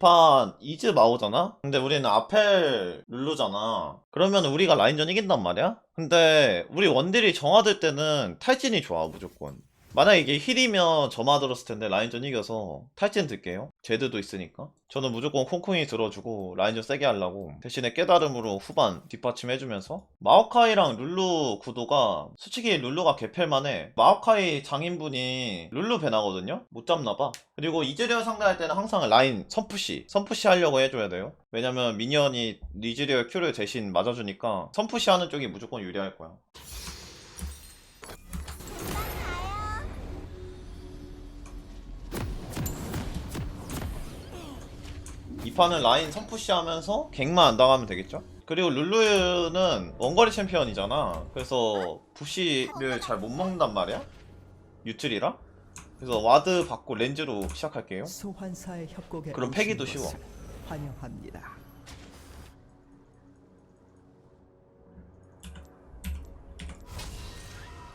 이판 이즈 마오잖아? 근데 우리는 아펠 룰루잖아. 그러면 우리가 라인전 이긴단 말이야? 근데 우리 원딜이 정화될 때는 탈진이 좋아 무조건. 만약 이게 힐이면 점화 들었을 텐데 라인전 이겨서 탈진 들게요. 제드도 있으니까. 저는 무조건 콩콩이 들어주고 라인전 세게 하려고 대신에 깨달음으로 후반 뒷받침 해주면서 마오카이랑 룰루 구도가 솔직히 룰루가 개펠만해 마오카이 장인분이 룰루 배나거든요? 못 잡나봐 그리고 이즈리얼 상대할 때는 항상 라인 선푸시 선푸시 하려고 해줘야 돼요 왜냐면 미니언이 이즈리얼 큐를 대신 맞아주니까 선푸시 하는 쪽이 무조건 유리할 거야 이 판은 라인 선푸시 하면서 갱만 안 당하면 되겠죠? 그리고 룰루는 원거리 챔피언이잖아. 그래서 부시를 잘 못 먹는단 말이야? 유틀이라? 그래서 와드 받고 렌즈로 시작할게요. 소환사의 협곡에 그럼 패기도 것을 쉬워. 환영합니다.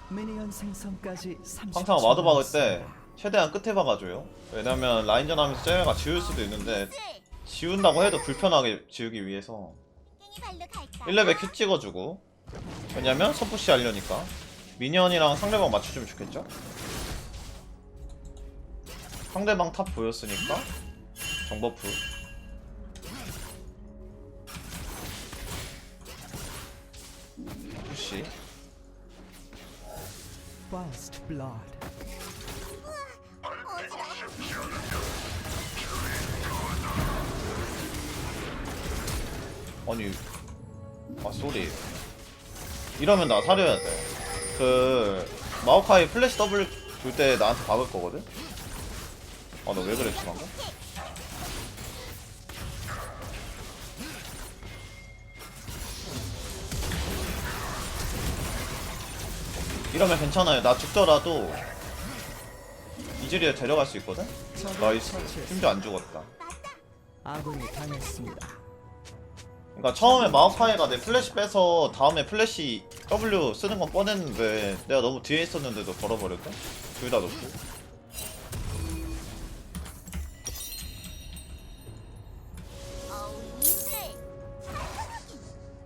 미니언 생성까지 30초 항상 와드 박을 때 남았습니다. 최대한 끝에 박아줘요. 왜냐면 라인전 하면서 쟤네가 지울 수도 있는데 지운다고 해도 불편하게 지우기 위해서 1레벨 큐 찍어주고. 왜냐면 선푸시 하려니까. 미니언이랑 상대방 맞춰주면 좋겠죠? 상대방 탑 보였으니까. 정버프. 푸시. First blood. 아니 아 쏘리 이러면 나 사려야 돼그 마오카이 플래시 더블 줄때 나한테 박을 거거든? 아 너 왜 그랬지 방금? 이러면 괜찮아요 나 죽더라도 이즈리에 데려갈 수 있거든? 나이스 심지어 안 죽었다 아군이 당했습니다. 그러니까 처음에 마오카이가 내 플래시 빼서 다음에 플래시 W 쓰는 건 뻔했는데 내가 너무 뒤에 있었는데도 걸어버렸다? 둘다 높고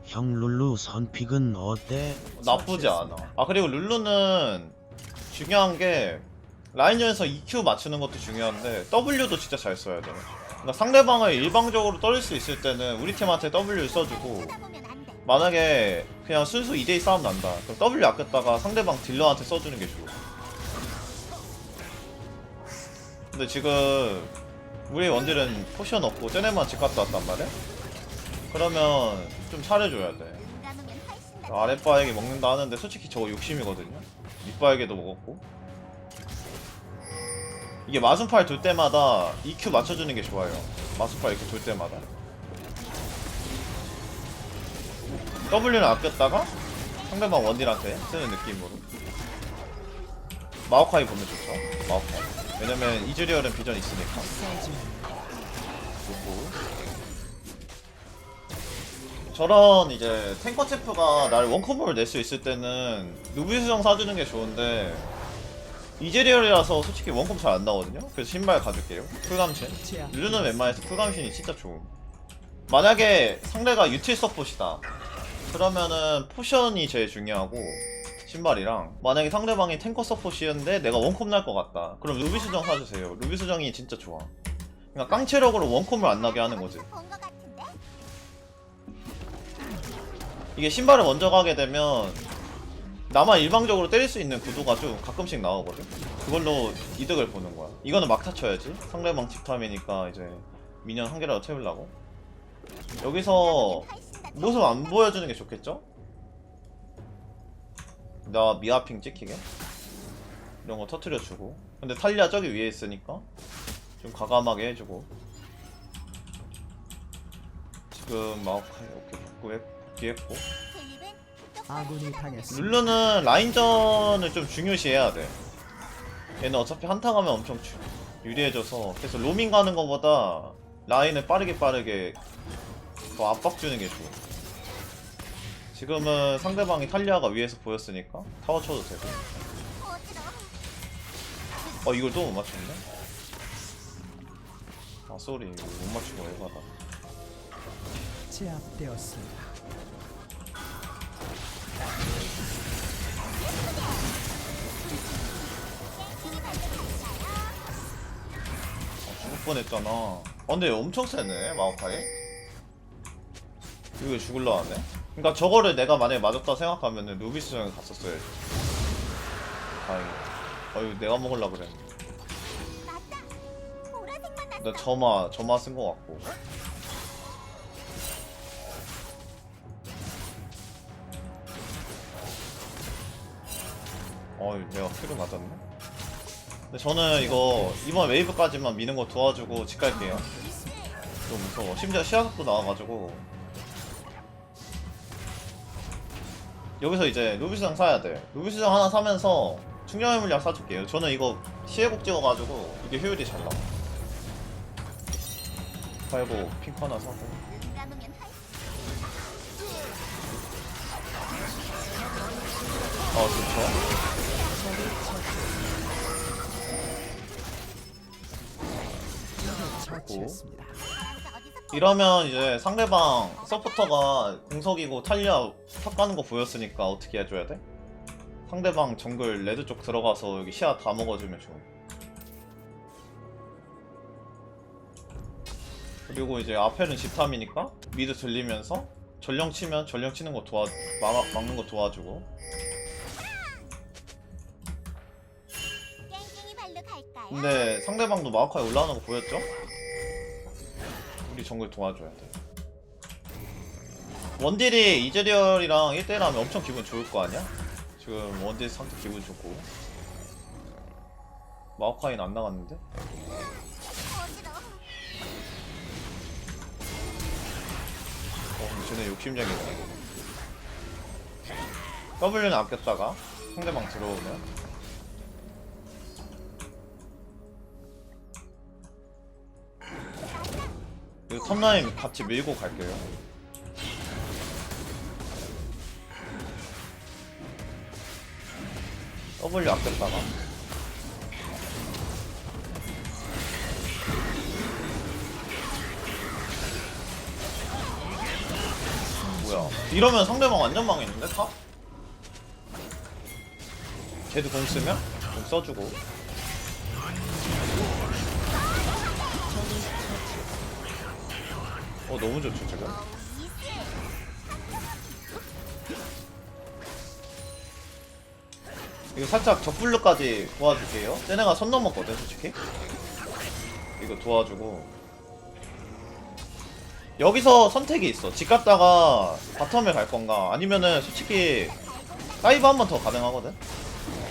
형 룰루 선픽은 어때? 나쁘지 않아 아 그리고 룰루는 중요한 게 라인전에서 EQ 맞추는 것도 중요한데 W도 진짜 잘 써야 돼. 그러니까 상대방을 일방적으로 떨릴 수 있을 때는 우리 팀한테 W 써주고 만약에 그냥 순수 2대2 싸움 난다. 그럼 W 아꼈다가 상대방 딜러한테 써주는 게 좋아. 근데 지금 우리 원딜은 포션 없고 쟤네만 집 갔다 왔단 말이야? 그러면 좀 잘해줘야 돼. 아랫바에게 먹는다 하는데 솔직히 저거 욕심이거든요. 윗바에게도 먹었고 이게 마순팔 돌 때마다 EQ 맞춰주는 게 좋아요. 마순팔 이렇게 돌 때마다. W는 아꼈다가 상대방 원딜한테 쓰는 느낌으로. 마오카이 보면 좋죠. 마오카이. 왜냐면 이즈리얼은 비전 있으니까. 좋고 저런 이제 탱커 체프가 날 원컴보를 낼 수 있을 때는 누비 수정 사주는 게 좋은데 이즈리얼이라서 솔직히 원컴 잘안 나거든요? 그래서 신발 가줄게요. 쿨감신. 룰루는 웬만해서 쿨감신이 진짜 좋음. 만약에 상대가 유틸 서폿이다. 그러면은 포션이 제일 중요하고 신발이랑. 만약에 상대방이 탱커 서폿이었는데 내가 원컴 날것 같다. 그럼 루비 수정 사주세요. 루비 수정이 진짜 좋아. 그러니까 깡체력으로 원컴을 안 나게 하는 거지. 이게 신발을 먼저 가게 되면 나만 일방적으로 때릴 수 있는 구도가 좀 가끔씩 나오거든? 그걸로 이득을 보는 거야. 이거는 막타 쳐야지. 상대방 집탐이니까 이제 미니언 한 개라도 채우려고. 여기서 모습 안 보여주는 게 좋겠죠? 나 미아핑 찍히게? 이런 거 터트려주고. 근데 탈리아 저기 위에 있으니까 좀 과감하게 해주고. 지금 마오카이 오케이 복구해 복귀했고 아군이 당했습니다. 룰루는 라인전을 좀 중요시해야 돼. 얘는 어차피 한타 가면 엄청 주- 유리해져서 그래서 로밍 가는 것보다 라인을 빠르게 빠르게 더 압박 주는 게 좋아. 지금은 상대방이 탈리아가 위에서 보였으니까 타워 쳐도 되고. 어 이걸 또 못 맞췄네? 아 쏘리. 이거 못 맞추고 해봐라 제압되었습니다. 아, 죽을 뻔했잖아. 아 근데 엄청 세네 마오카이. 이거 왜 죽을라 하네. 그니까 저거를 내가 만약에 맞았다 생각하면은 루비스 형이 갔었어야지 다행이다. 어휴 내가 먹을라 그랬는데. 나 점화 점화 쓴 거 같고 어이 내가 피로 맞았네? 근데 저는 이거 이번 웨이브까지만 미는 거 도와주고 집 갈게요. 좀 무서워. 심지어 시야석도 나와가지고. 여기서 이제 루비스장 사야 돼. 루비스장 하나 사면서 충전의 물약 사줄게요. 저는 이거 시해곡 찍어가지고 이게 효율이 잘 나와. 팔고 핑크 하나 사고. 어 좋죠 어디서 이러면 이제 상대방 서포터가 공석이고 탈리아 탑 가는 거 보였으니까 어떻게 해줘야 돼? 상대방 정글 레드 쪽 들어가서 여기 시야 다 먹어주면 좋음 그리고 이제 아펠은 집탐이니까 미드 들리면서 전령 치면 전령 치는 거 도와 막, 막는 거 도와주고? 근데 상대방도 마우카에 올라오는 거 보였죠? 우리 정글 도와줘야 돼. 원딜이 이즈리얼이랑 1대1 하면 엄청 기분 좋을 거 아니야? 지금 원딜 상태 기분 좋고. 마우카이는 안 나갔는데? 어, 쟤네 욕심쟁이네. W는 아꼈다가 상대방 들어오면. 이거 톱라인 같이 밀고 갈게요. W 아꼈다가. 뭐야? 이러면 상대방 완전 망했는데 탑? 쟤도 공 쓰면 공 써주고. 어 너무 좋죠 지금. 이거 살짝 적불로까지 도와줄게요. 쟤네가 선 넘었거든 솔직히. 이거 도와주고. 여기서 선택이 있어. 집 갔다가 바텀에 갈 건가 아니면은 솔직히 다이브 한 번 더 가능하거든.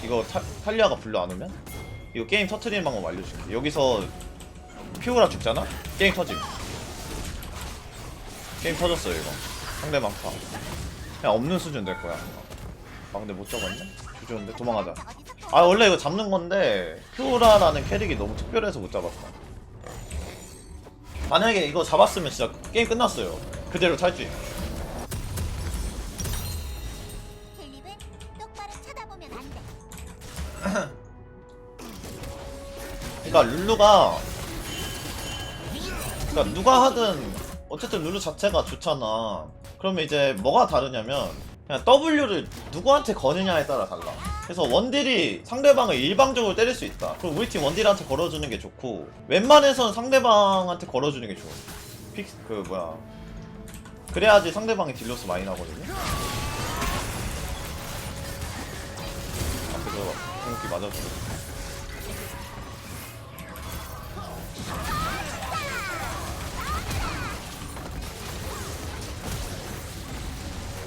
이거 타, 탈리아가 불러 안 오면 이거 게임 터트리는 방법 알려줄게. 여기서 피오라 죽잖아. 게임 터짐. 게임 터졌어요 이거. 상대 방 파. 그냥 없는 수준 될 거야. 아 근데 못 잡았네. 주저인데 도망가자. 아 원래 이거 잡는 건데 피오라라는 캐릭이 너무 특별해서 못 잡았다. 만약에 이거 잡았으면 진짜 게임 끝났어요. 그대로 탈주임. 킬립은 똑바로 쳐다보면 안 돼. 그러니까 룰루가 그러니까 누가 하든 어쨌든 룰루 자체가 좋잖아. 그러면 이제 뭐가 다르냐면 그냥 W를 누구한테 거느냐에 따라 달라. 그래서 원딜이 상대방을 일방적으로 때릴 수 있다. 그럼 우리 팀 원딜한테 걸어주는 게 좋고 웬만해선 상대방한테 걸어주는 게 좋아. 픽그 뭐야. 그래야지 상대방이 딜로스 많이 나거든요. 앞에서 공기 맞아주고.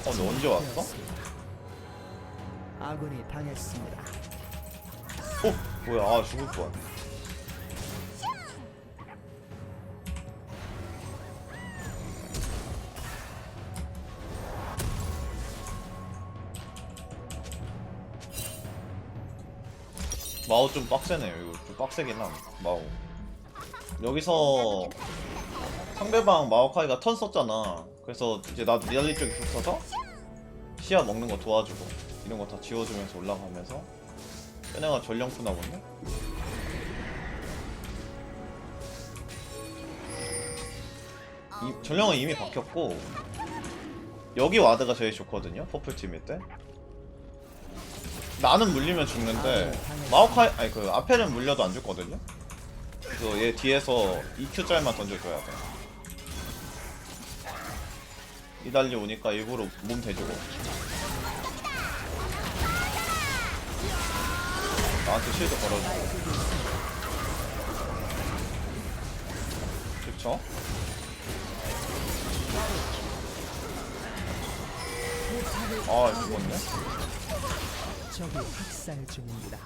어, 너 언제 왔어? 아군이 당했습니다. 어, 뭐야, 아, 죽을 뻔. 마우 좀 빡세네요. 이거 좀 빡세긴 함. 마우. 여기서 상대방 마오카이가 턴 썼잖아. 그래서 이제 나도 니달리 쪽에 붙어서 시야 먹는 거 도와주고 이런 거 다 지워주면서 올라가면서 얘네가 전령 푸나 보네? 이- 전령은 이미 박혔고 여기 와드가 제일 좋거든요 퍼플 팀일 때. 나는 물리면 죽는데 마오카이 아니 그 아펠은 물려도 안 죽거든요? 그래서 얘 뒤에서 EQ 짤만 던져줘야 돼. 이달리 오니까 일부러 몸 대주고 나한테 실드 걸어주고 그쵸? 아 죽었네 적이 학살 중입니다.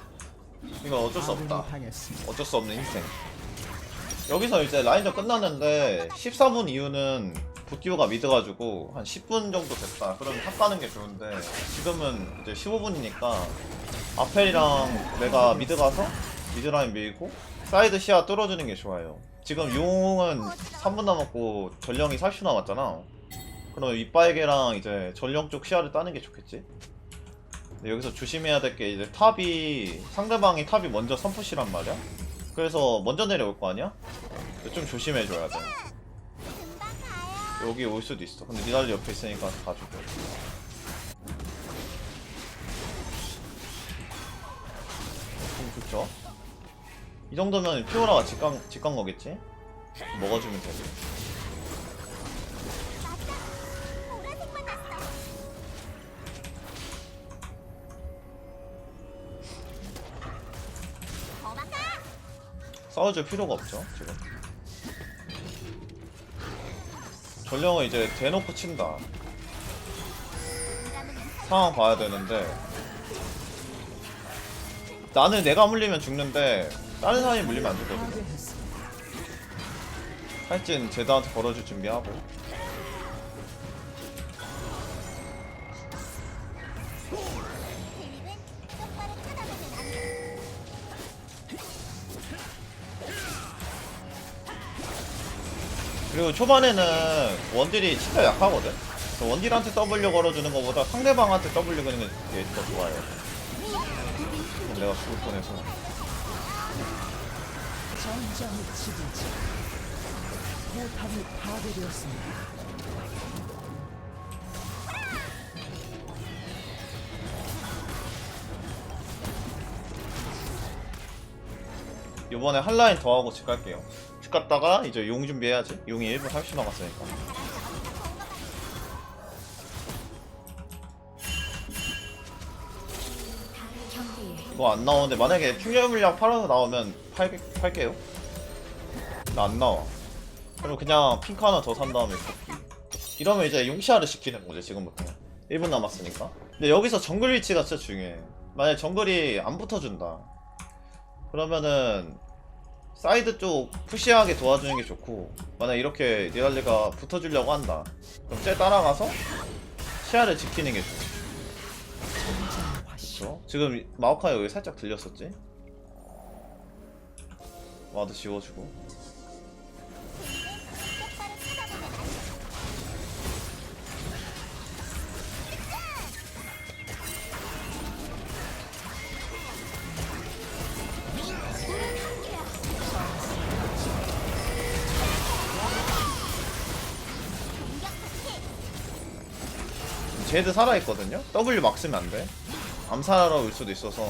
이건 어쩔 수 없다. 어쩔 수 없는 인생 여기서 이제 라인전 끝났는데 14분 이후는 부티오가 미드가지고 한 10분 정도 됐다 그러면 탑 가는 게 좋은데 지금은 이제 15분이니까 아펠이랑 내가 미드 가서 미드 라인 밀고 사이드 시야 뚫어주는 게 좋아요 지금 용은 3분 남았고 전령이 40초 남았잖아 그럼 이빠에게랑 이제 전령 쪽 시야를 따는 게 좋겠지 근데 여기서 조심해야 될 게 이제 탑이 상대방이 탑이 먼저 선푸시란 말이야. 그래서 먼저 내려올 거 아니야? 좀 조심해줘야 돼. 여기 올 수도 있어. 근데 니달리 옆에 있으니까 가지고. 좀 좋죠? 이 정도면 피오라가 직강 직강 거겠지? 먹어주면. 도망가. 싸워줄 필요가 없죠 지금. 전령은 이제 대놓고 친다. 상황 봐야 되는데 나는 내가 물리면 죽는데 다른 사람이 물리면 안 되거든요. 할진 제다한테 걸어줄 준비하고. 그리고 초반에는 원딜이 진짜 약하거든 원딜한테 W 걸어주는 것보다 상대방한테 W 거는 게 더 좋아요 내가 죽을 뻔해서 전장의 지도자. 포탑이 파괴되었습니다. 이번에 한 라인 더 하고 집 갈게요 집 갔다가 이제 용 준비해야지 용이 1분 30초 남았으니까 이거 안 나오는데 만약에 충전 물량 팔아서 나오면 팔, 팔게요. 나안 나와. 그럼 그냥 핑크 하나 더 산 다음에 뽑기. 이러면 이제 용시아를 시키는 거지 지금부터. 1분 남았으니까. 근데 여기서 정글 위치가 진짜 중요해. 만약에 정글이 안 붙어준다. 그러면은 사이드 쪽 푸시하게 도와주는 게 좋고 만약 이렇게 니달리가 붙어주려고 한다. 그럼 쟤 따라가서 시야를 지키는 게 좋아 그렇죠? 지금 마오카이 여기 살짝 들렸었지? 와드 지워주고 안 돼. 제드 살아있거든요? W 막 쓰면 안 돼 암살하러 올 수도 있어서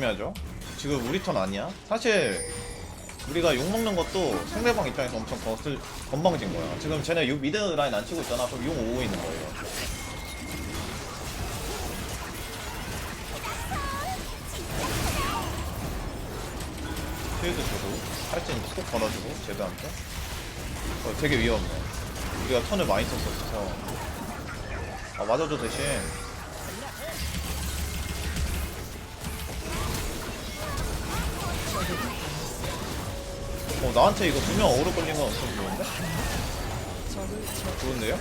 미스. 조심해야죠. 지금 우리 턴 아니야? 사실 우리가 욕 먹는 것도 상대방 입장에서 엄청 거슬, 건방진 거야. 지금 쟤네 요 미드 라인 안 치고 있잖아. 그럼 용 오고 있는 거예요. 필드 주고 할진 꼭 걸어주고 제드한테. 어, 되게 위험해. 우리가 턴을 많이 썼었어 아 맞아줘 대신 어 나한테 이거 두명 어그로 걸린 건? 적을 쳐 좋은데요?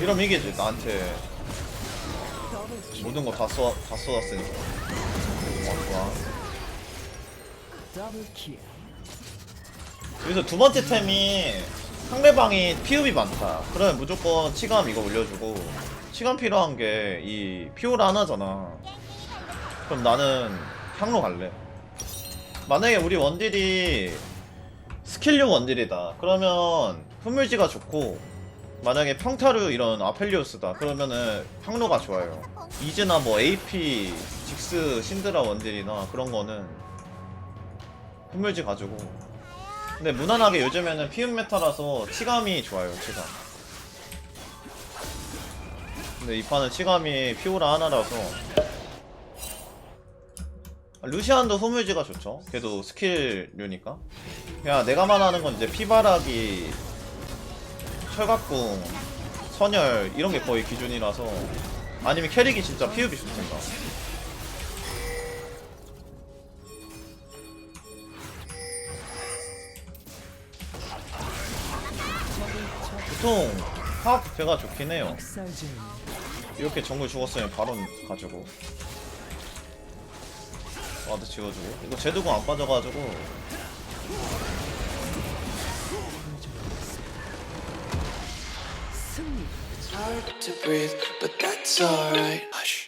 이러면 이기지 나한테. 모든 거 다 쏟, 다 쏟았으니까. 어, 좋아 여기서 두 번째 템이 상대방이 피읍이 많다. 그러면 무조건 치감 이거 올려주고 치감 필요한 게 이 피오라 하나잖아. 그럼 나는 향로 갈래 만약에 우리 원딜이 스킬류 원딜이다. 그러면 흐물지가 좋고 만약에 평타류 이런 아펠리오스다. 그러면은 향로가 좋아요. 이즈나 뭐 AP 직스 신드라 원딜이나 그런 거는 흐물지 가지고. 근데 무난하게 요즘에는 피움 메타라서 치감이 좋아요 치감. 근데 이 판은 치감이 피오라 하나라서 아, 루시안도 소물지가 좋죠. 걔도 스킬류니까. 그냥 내가 말하는 건 이제 피바라기 철갑궁 선열 이런 게 거의 기준이라서 아니면 캐릭이 진짜 피읍이 좋든가 보통 화학 부패가 좋긴 해요. 이렇게 정글 죽었으면 바로 가지고 와드 지워주고 이거 제드공 안 빠져가지고 승리 hard to breathe, but that's alright. Hush.